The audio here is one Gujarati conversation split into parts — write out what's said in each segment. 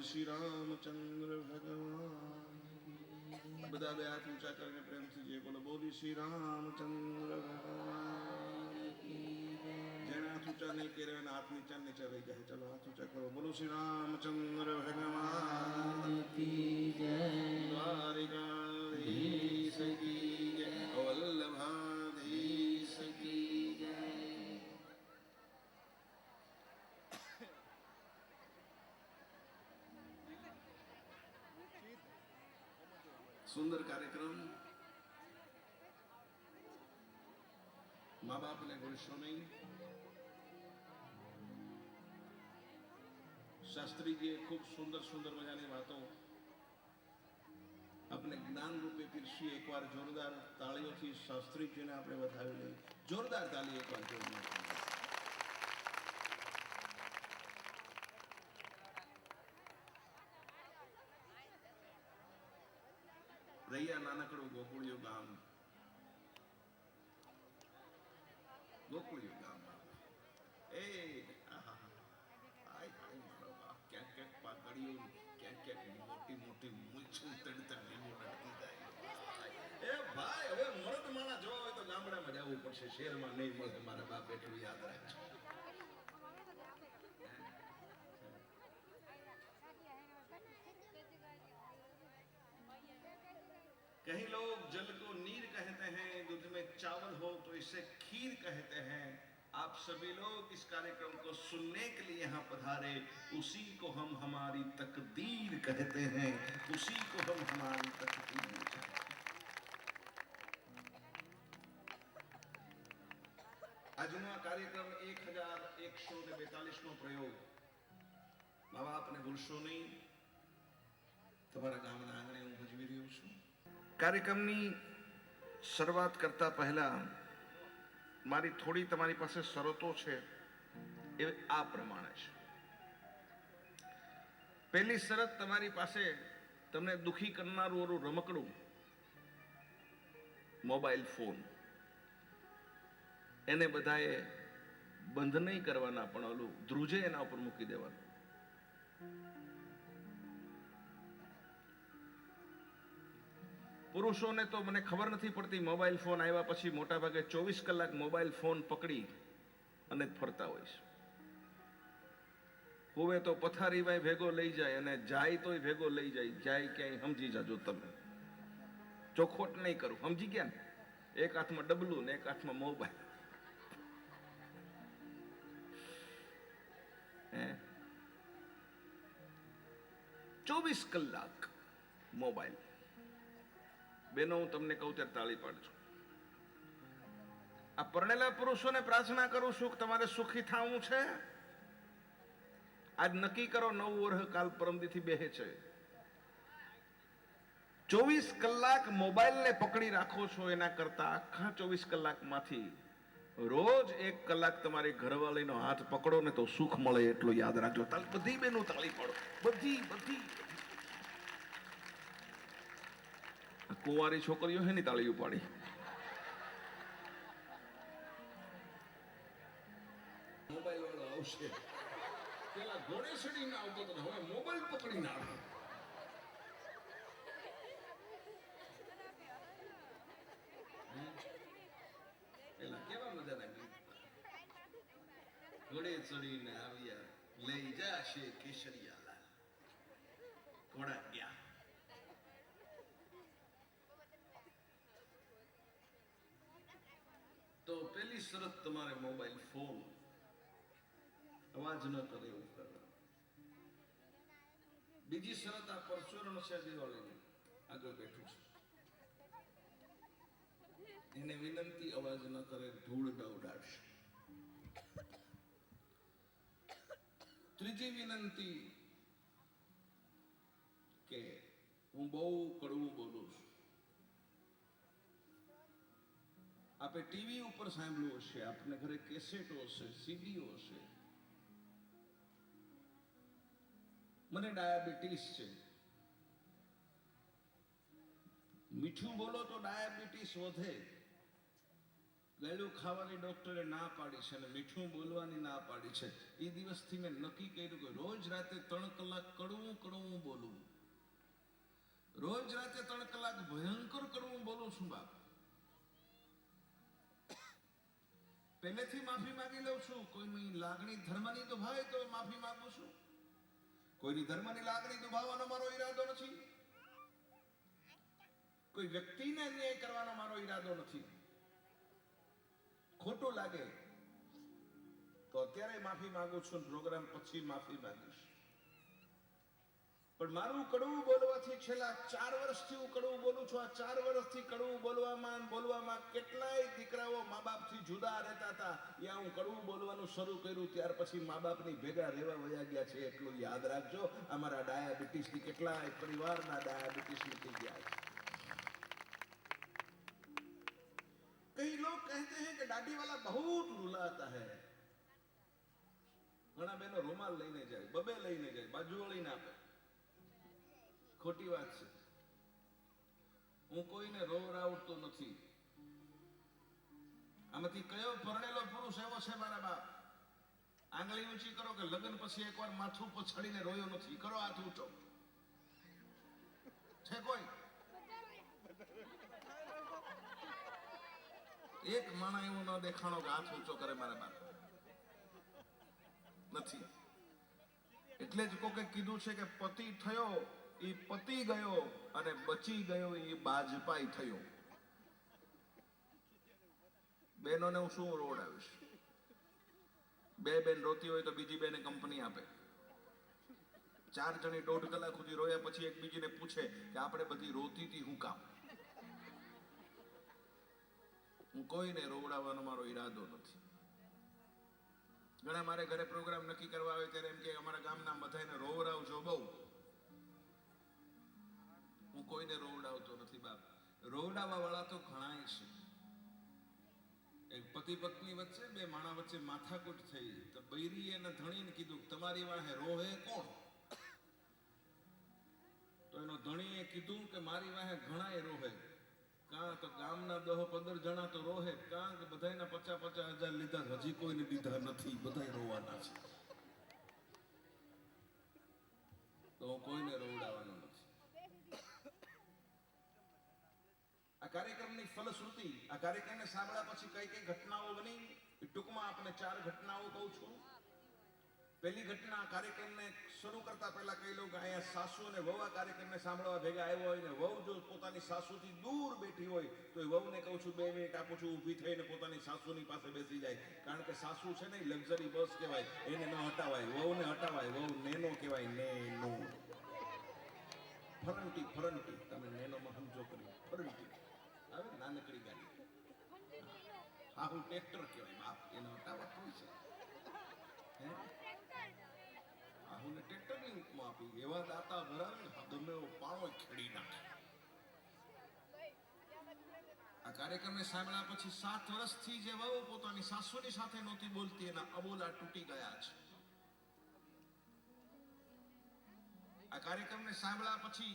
શ્રી રામચંદ્ર ભગવાન. બધા બે હાથ ઊંચા કરીને પ્રેમથી જે બોલો, બોલી શ્રી રામચંદ્ર ભગવાન. ઊંચા નહીં કર્યો અને હાથ નીચા નીચે રહી જાય ચલો હાથ ઊંચા કરો બોલો શ્રી રામચંદ્ર ભગવાન દ્વારિકાધીશ કી જય વલ્લભાધીશ કી જય સુંદર કાર્યક્રમ મા બાપને ભૂલશો નહીં શાસ્ત્રીજીએ ખૂબ સુંદર સુંદર મજાની વાતો આપણે જ્ઞાન રૂપે પીરસી એકવાર જોરદાર તાળીઓથી શાસ્ત્રીજીને આપણે વધાવી લઈએ જોરદાર તાળી એકવાર જોરદાર રૈયા નાનકડું ગોકુળિયું ગામ ગામડામાં જવું પડશે શહેરમાં નહીં મળે મારા બાપ એટલું યાદ રાખજો कहीं लोग जल को नीर कहते हैं दूध में चावल हो तो इसे खीर कहते हैं आप सभी लोग इस कार्यक्रम को सुनने के लिए यहाँ पधारे उसी को हम हमारी तकदीर कहते हैं उसी को हम हमारी तकदीर કાર્યક્રમ એક હજાર એકસો ને બેતાલીસ નો પ્રયોગ મા બાપને ભૂલશો નહીં તમારા ગામના આંગણે હું ભજવી રહ્યો છું કાર્યક્રમની શરૂઆત કરતા પહેલા મારી થોડી તમારી પાસે શરતો છે એ આ પ્રમાણે છે પહેલી શરત તમારી પાસે તમને દુખી કરનારું રમકડું મોબાઈલ ફોન એને બધાએ બંધ નહીં કરવાના, પણ ઓલું ધ્રુજે એના ઉપર મૂકી દેવાનું. પુરુષોને તો મને ખબર નથી પડતી, મોબાઈલ ફોન આવ્યા પછી મોટા ભાગે ચોવીસ કલાક મોબાઈલ ફોન પકડી અને ફરતા હોય છે. હોવે તો પથારીમાં ભેગો લઈ જાય અને જાય તોય ભેગો લઈ જાય જાય ક્યાંય સમજી જાજો તમે. ચોખોટ નહીં કરું. સમજી ગયા ને? એક હાથમાં ડબલું ને એક હાથમાં મોબાઈલ. ચોવીસ કલાક મોબાઈલ. બેનો, હું તમને કહું ત્યારે તાળી પાડજો. આ પરણેલા પુરુષોને પ્રાર્થના કરું છું કે તમારે સુખી થવું છે. આજ નક્કી કરો, નવ વર્ષ કાલ પરમદીથી બેહે છે. ચોવીસ કલાક મોબાઈલને પકડી રાખો છો, એના કરતા આખા ચોવીસ કલાકમાંથી રોજ એક કલાક તમારી ઘરવાળીનો હાથ પકડો ને તો સુખ મળે એટલું યાદ રાખજો. બધી બેનું તાળી પાડો. બધી બધી આ કુંવારી છોકરીઓ હે ને તાળી ઉપાડી. મોબાઈલ વાળો આવશે. પેલા ઘોડે ચડીને આવતો હતો, હવે મોબાઈલ પકડીને આવે હમ? પેલા કેવા મજાના ગીત ઘોડે ચડીને આવ્યા લઈ જાશે કેસરિયા લાલ ઘોડા ગયા પેલી શરત તમારે મોબાઈલ, ફોન? અવાજ ન કરે એવું કરવા બીજી શરત આ પરચુરણ છે દિવાળીની. આગળ બેઠું છે. એને વિનંતી અવાજ ન કરે, ધૂળ ન ઉડાડશે. ત્રીજી વિનંતી કે હું બહુ કડવું બોલું છું. આપે ટીવી ઉપર સાંભળ્યું હશે, આપને ઘરે કેસેટો હશે, સીડીઓ હશે. મને ડાયાબિટીસ છે. મીઠું બોલો તો ડાયાબિટીસ વધે. ગળ્યું ખાવાની ડોક્ટરે ના પાડી છે અને મીઠું બોલવાની ના પાડી છે. એ દિવસથી મેં નક્કી કર્યું કે રોજ રાતે ત્રણ કલાક કડવું કડવું બોલવું રોજ રાતે ત્રણ કલાક ભયંકર કડવું બોલું છું બાપ. પહેલેથી માફી માંગી લઉં છું. કોઈની લાગણી ધર્મની દુભાય તો માફી માંગુ છું. કોઈની ધર્મની લાગણી દુભાવવાનો મારો ઈરાદો નથી. કોઈ વ્યક્તિને અન્યાય કરવાનો મારો ઈરાદો નથી. ખોટું લાગે તો અત્યારે માફી માંગુ છું પ્રોગ્રામ પછી માફી માંગીશ. પણ મારું કડવું બોલવાથી છેલ્લા ચાર વર્ષથી હું કડવું બોલું છું આ ચાર વર્ષથી કડવું બોલવામાં અને બોલવામાં કેટલાય દીકરાઓ મા બાપથી જુદા રહેતા હતા ત્યાં હું કડવું બોલવાનું શરૂ કર્યું ત્યાર પછી મા બાપની ભેગા રહેવા વયા ગયા છે એટલું યાદ રાખજો અમારા ડાયાબિટીસથી કેટલાય પરિવારના ડાયાબિટીસ નીકળી ગયા છે कई लोग कहते हैं कि दाढ़ी वाला बहुत रुलाता है ઘણા બેનો રૂમાલ લઈને જાય બબે લઈને જાય બાજુ વળીને આપે ખોટી વાત છે. હું કોઈને રોવરાવતો નથી. આમાંથી કયો પરણેલો પુરુષ એવો છે મારા બાપ? આંગળી ઊંચી કરો કે લગ્ન પછી એકવાર માથું પછાડીને રોયો નથી. કરો હાથ ઊંચો. છે કોઈ? એક માણા એવું ન દેખાણો કે હાથ ઊંચો કરે મારા બાપ. નથી. એટલે જ કોકે કીધું છે કે પતિ થયો એ પતી ગયો અને બચી ગયો એ બાજપાઈ થયો. બહેનોને હું શું રોડ બે બેન રોતી હોય તો બીજી બેને કંપની આપે. ચાર જણી દોઢ કલાક સુધી રોયા પછી એકબીજીને પૂછે કે આપણે બધી રોતી હતી હું કામ? હું કોઈને રોવડાવવાનો મારો ઈરાદો નથી. ઘણા મારે ઘરે પ્રોગ્રામ નક્કી કરવા આવે ત્યારે એમ કે અમારા ગામના બધાને રોવરાવજો બહુ. કોઈને રોવડાવતો નથી બાપ. રોવડાવવા વાળા તો ઘણાય છે. એક પતિ પત્ની વચ્ચે બે માણા વચ્ચે માથાકૂટ થઈ તો બૈરીએ ને ધણીને કીધું, તમારી વાહે રોહે કોણ? તો એનો ધણીએ કીધું કે, મારી વાહે ઘણાય રોહે. કાં તો ગામના દહ પંદર જણા તો રોહે, કાં કે બધાના પચાસ પચાસ હજાર લીધા હજી કોઈને લીધા નથી. બધા રોવાના છે. તો કોઈને રોવડાવવાનો નથી આ કાર્યક્રમની ફલશ્રુતિ, આ કાર્યક્રમને સાંભળ્યા પછી કઈ કઈ ઘટનાઓ બની? ટૂંકમાં આપણે ચાર ઘટનાઓ કહું છું. પહેલી ઘટના, કાર્યક્રમને શરૂ કરતા પહેલા કહી લઉં કે અહીંયા સાસુ અને વહુ આ કાર્યક્રમને સાંભળવા ભેગા આવ્યો હોય ને વહુ જો પોતાની સાસુથી દૂર બેઠી હોય, તો એ વહુને કહું છું, બે મિનિટ આપું છું, ઊભી થઈને પોતાની સાસુની પાસે બેસી જાય. કારણ કે સાસુ છે ને લક્ઝરી બસ કહેવાય, એને ન હટાવાય, વહુને હટાવાય, વહુ નેનો કહેવાય, નેનો. ફરંટી ફરંટી, તમે નેનોમાં સમજો કરી ફરંટી. આવે નાનકડી ગાડી. હા, હું ટ્રેક્ટર કહેવાય. બાપ, એનો હટાવવા કોઈ છે? આહુને ટ્રેક્ટરની ઉપમા આપી. એવા દાતા ભરાવે ને, ગમે એવો પાણો ખેડી નાખે. આ કાર્યક્રમને સાંભળ્યા પછી સાત વર્ષથી જે વહુ પોતાની સાસુની સાથે નહોતી બોલતી, એના અબોલા તૂટી ગયા છે. આ કાર્યક્રમને સાંભળ્યા પછી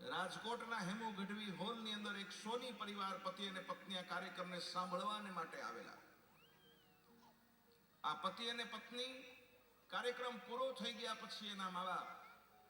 રાજકોટના હેમુ ગઢવી હોલની અંદર એક સોની પરિવાર, પતિ અને પત્ની આ કાર્યક્રમને સાંભળવાને માટે આવેલા. આ પતિ અને પત્ની કાર્યક્રમ પૂરો થઈ ગયા પછી એના મા બાપ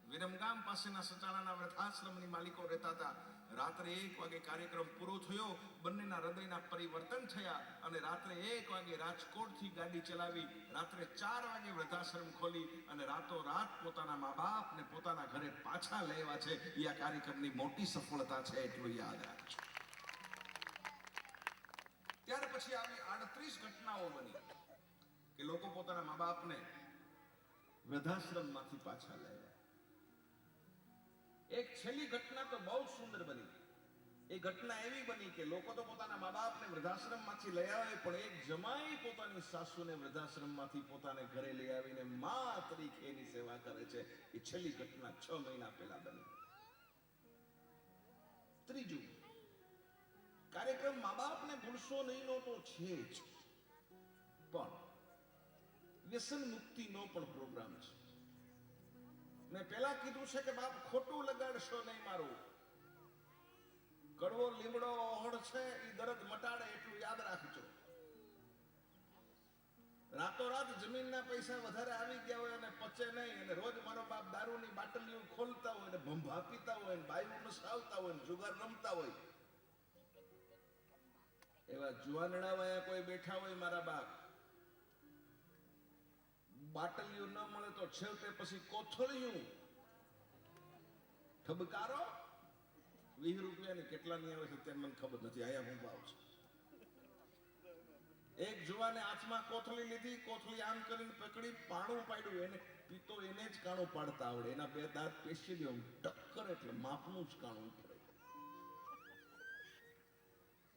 વિરમગામ પાસેના સચાણાના વૃદ્ધાશ્રમની માલિકો રહેતા હતા. રાત્રે એક વાગે કાર્યક્રમ પૂરો થયો, બંનેના હૃદયના પરિવર્તન થયા અને રાત્રે એક વાગે રાજકોટથી ગાડી ચલાવી રાત્રે ચાર વાગે વૃદ્ધાશ્રમ ખોલી અને રાતો રાત પોતાના મા બાપને પોતાના ઘરે પાછા લેવા છે. એ આ કાર્યક્રમની મોટી સફળતા છે એટલું યાદ રાખજો. ત્યાર પછી આવી આડત્રીસ ઘટનાઓ બની કે લોકો પોતાના મા બાપને વૃદ્ધાશ્રમમાંથી પાછા લાવ્યા એક છેલ્લી ઘટના તો બહુ સુંદર બની. એ ઘટના એવી બની કે લોકો તો પોતાના મા બાપને વૃદ્ધાશ્રમમાંથી લઈ આવે, પણ એક જમાઈ પોતાની સાસુને વૃદ્ધાશ્રમમાંથી પોતાને ઘરે લઈ આવીને મા તરીકે એની સેવા કરે છે. એ છેલ્લી ઘટના છ મહિના પહેલા બની. ત્રીજું, કાર્યક્રમ મા બાપને ભૂલશો નહીં નો તો છે જ. પણ વ્યસન મુક્તિનો પણ પ્રોગ્રામ છે. મેં પેલા કીધું છે કે બાપ, ખોટું લગાડશો નહીં મારું. કડવો લીમડો ઓહળ છે એ દર્દ મટાડે એટલું યાદ રાખજો. રાતોરાત જમીનના પૈસા વધારે આવી ગયા હોય અને પચે નહીં, અને રોજ મારો બાપ દારૂની બાટલીઓ ખોલતા હોય ને ભંભા પીતા હોય ને બાયું નસાવતા હોય ને જુગાર રમતા હોય. એવા જુવાનડા વાયા કોઈ બેઠા હોય મારા બાપ. બાટલીઓ ન મળે તો છેવટે પછી કોથળિયું. ઠબકારો વીસ કેટલા ની આવે છે તે મને ખબર નથી. આયા હું ભાવ છું. એક જુવાને હાથમાં કોથળી લીધી, કોથળી આમ કરીને પકડી, પાણું પાડ્યું. એને પીતો એને જ કાણું પાડતા આવડે. એના બે દાંત પેશી દો ટક્કર એટલે માપનું જ કાણું પડે.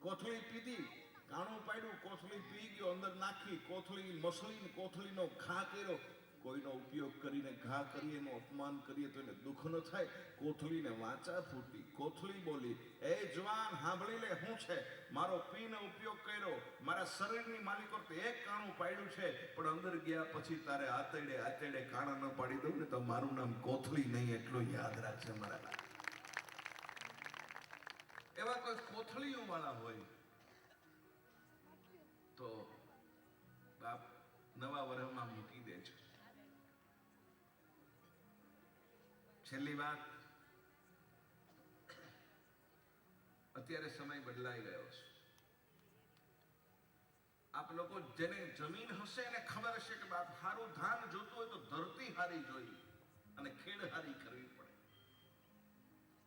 કોથળી પીધી કાણું પાડ્યું, કોથળી પી ગયો, અંદર નાખી, કોથળી, મસળી, કોથળીનો ઘા કર્યો. કોઈનો ઉપયોગ કરીને ઘા કરીએ, એનું અપમાન કરીએ તો એને દુઃખ ન થાય. કોથળીને વાંચા ફૂટી, કોથળી બોલી, એ જવાન, સાંભળી લે, હું છે? મારો પીને ઉપયોગ કર્યો. મારા શરીરની માલિકો એક કાણું પાડ્યું છે, પણ અંદર ગયા પછી તારે આતેડે આતેડે કાણા ન પાડી દઉં ને તો મારું નામ કોથળી નહીં, એટલું યાદ રાખશે મારા એવા કોઈ કોથળીઓ વાળા હોય તો બાપ નવા વરહમાં મૂકી દેજો છેલ્લી વાત, અત્યારે સમય બદલાઈ ગયો છે. આપ લોકો જેને જમીન હશે એને ખબર હશે કે બાપ હારું ધાન જોતું હોય તો ધરતી હારી જોઈ અને ખેડ હારી કરવી પડે.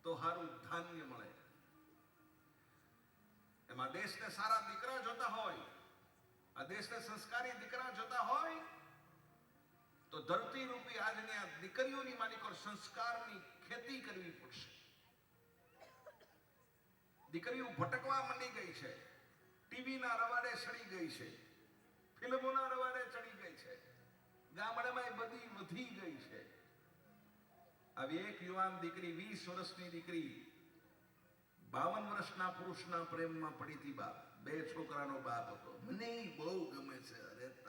તો હારું ધાન્ય મળે. એમાં દેશને સારા દીકરા જોતા હોય આ દેશને સંસ્કારી દીકરા જોતા હોય, તો ધરતી રૂપી આજની આ દીકરીઓની માલિકો સંસ્કારની ખેતી કરવી પડશે. દીકરીઓ ભટકવા માંડી ગઈ છે. ટીવીના રવાડે ચડી ગઈ છે. ફિલ્મોના રવાડે ચડી ગઈ છે. ગામડામાં બધી વધી ગઈ છે. આવી એક યુવાન દીકરી, વીસ વર્ષની દીકરી, બાવન વર્ષના પુરુષના પ્રેમમાં પડી હતી બાપ. બે છોકરાનો બાપ હતો. મને બહુ ગમે છે. અરે